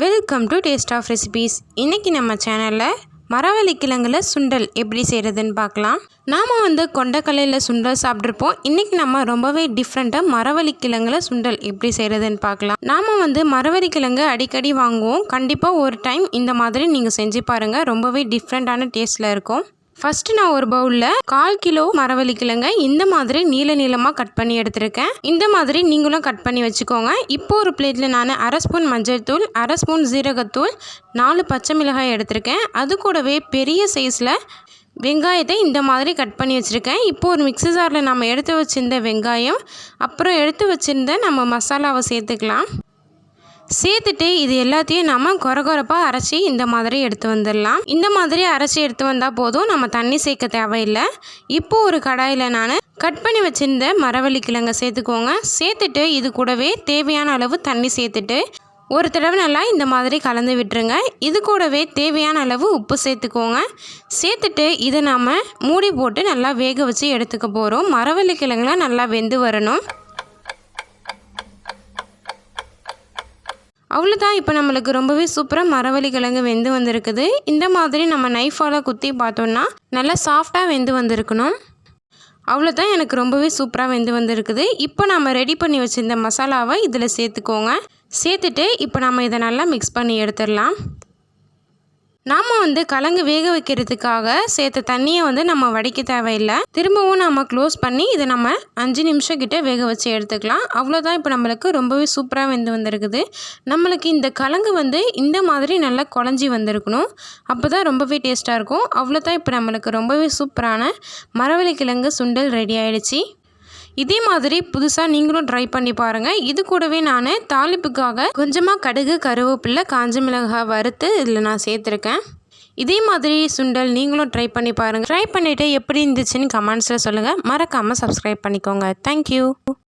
Welcome to taste of recipes இன்றைக்கி நம்ம சேனலில் மரவள்ளி கிழங்குல சுண்டல் எப்படி செய்கிறதுன்னு பார்க்கலாம். நாம் வந்து கொண்டக்கலையில் சுண்டல் சாப்பிட்ருப்போம் இன்றைக்கி நம்ம ரொம்பவே டிஃப்ரெண்ட்டாக மரவள்ளி கிழங்குல சுண்டல் எப்படி செய்கிறதுன்னு பார்க்கலாம். நாம் வந்து மரவள்ளி கிழங்கு அடிக்கடி வாங்குவோம். கண்டிப்பாக ஒரு டைம் இந்த மாதிரி நீங்கள் செஞ்சு பாருங்கள் ரொம்பவே டிஃப்ரெண்ட்டான டேஸ்ட்டில் இருக்கும். ஃபஸ்ட்டு நான் ஒரு பவுலில் கால் கிலோ மரவள்ளி கிழங்க இந்த மாதிரி நீள நீளமாக கட் பண்ணி எடுத்திருக்கேன். இந்த மாதிரி நீங்களும் கட் பண்ணி வச்சுக்கோங்க. இப்போ ஒரு பிளேட்டில் நான் அரை ஸ்பூன் மஞ்சள் தூள் அரை ஸ்பூன் ஜீரகத்தூள் நாலு பச்சை மிளகாய் எடுத்திருக்கேன். அது கூடவே பெரிய சைஸில் வெங்காயத்தை இந்த மாதிரி கட் பண்ணி வச்சுருக்கேன். இப்போ ஒரு மிக்ஸி ஜாரில் நம்ம எடுத்து வச்சுருந்த வெங்காயம் அப்புறம் எடுத்து வச்சுருந்த நம்ம மசாலாவை சேர்த்துக்கலாம். சேர்த்துட்டு இது எல்லாத்தையும் நம்ம கொரகொரப்பாக அரைச்சி இந்த மாதிரி எடுத்து வந்துடலாம். இந்த மாதிரி அரைச்சி எடுத்து வந்தால் போதும். நம்ம தண்ணி சேர்க்க தேவையில்லை. இப்போ ஒரு கடாயில் நான் கட் பண்ணி வச்சுருந்த மரவள்ளி கிழங்க சேர்த்துக்கோங்க. சேர்த்துட்டு இது கூடவே தேவையான அளவு தண்ணி சேர்த்துட்டு ஒரு தடவை நல்லா இந்த மாதிரி கலந்து விட்டுருங்க. இது கூடவே தேவையான அளவு உப்பு சேர்த்துக்கோங்க. சேர்த்துட்டு இதை நாம் மூடி போட்டு நல்லா வேக வச்சு எடுத்துக்க போகிறோம் மரவள்ளி கிழங்குலாம் நல்லா வெந்து வரணும். அவ்வளோதான் இப்போ நம்மளுக்கு ரொம்பவே சூப்பராக மரவள்ளி கிழங்கு வெந்து வந்திருக்குது. இந்த மாதிரி நம்ம நைஃபால் குத்தி பார்த்தோன்னா நல்லா சாஃப்டாக வெந்து வந்திருக்கணும். அவ்வளோதான் எனக்கு ரொம்பவே சூப்பராக வெந்து வந்திருக்குது. இப்போ நம்ம ரெடி பண்ணி வச்சுருந்த மசாலாவை இதில் சேர்த்துக்கோங்க. சேர்த்துட்டு இப்போ நம்ம இதை நல்லா மிக்ஸ் பண்ணி எடுத்துடலாம். நாம் வந்து கலங்கு வேக வைக்கிறதுக்காக சேர்த்த தண்ணியை வந்து நம்ம வடிக்க தேவையில்லை. திரும்பவும் நம்ம க்ளோஸ் பண்ணி இதை நம்ம அஞ்சு நிமிஷம் கிட்ட வேக வச்சு எடுத்துக்கலாம். அவ்வளோதான் இப்போ நம்மளுக்கு ரொம்பவே சூப்பராக வெந்து வந்திருக்குது. நம்மளுக்கு இந்த கலங்கு வந்து இந்த மாதிரி நல்லா குழஞ்சி வந்திருக்கணும். அப்போ தான் ரொம்பவே டேஸ்ட்டாக இருக்கும். அவ்வளோதான் இப்போ நம்மளுக்கு ரொம்பவே சூப்பரான மரவள்ளி கிழங்கு சுண்டல் ரெடி ஆகிடுச்சி இதே மாதிரி புதுசாக நீங்களும் ட்ரை பண்ணி பாருங்கள் இது கூடவே நான் தாளிப்புக்காக கொஞ்சமாக கடுகு கருவேப்பில்லை காஞ்ச மிளகாய் வறுத்து இதில் நான் சேர்த்துருக்கேன். இதே மாதிரி சுண்டல் நீங்களும் ட்ரை பண்ணி பாருங்கள் ட்ரை பண்ணிவிட்டு எப்படி இருந்துச்சுன்னு கமெண்ட்ஸில் சொல்லுங்கள் மறக்காமல் சப்ஸ்கிரைப் பண்ணிக்கோங்க. தேங்க்யூ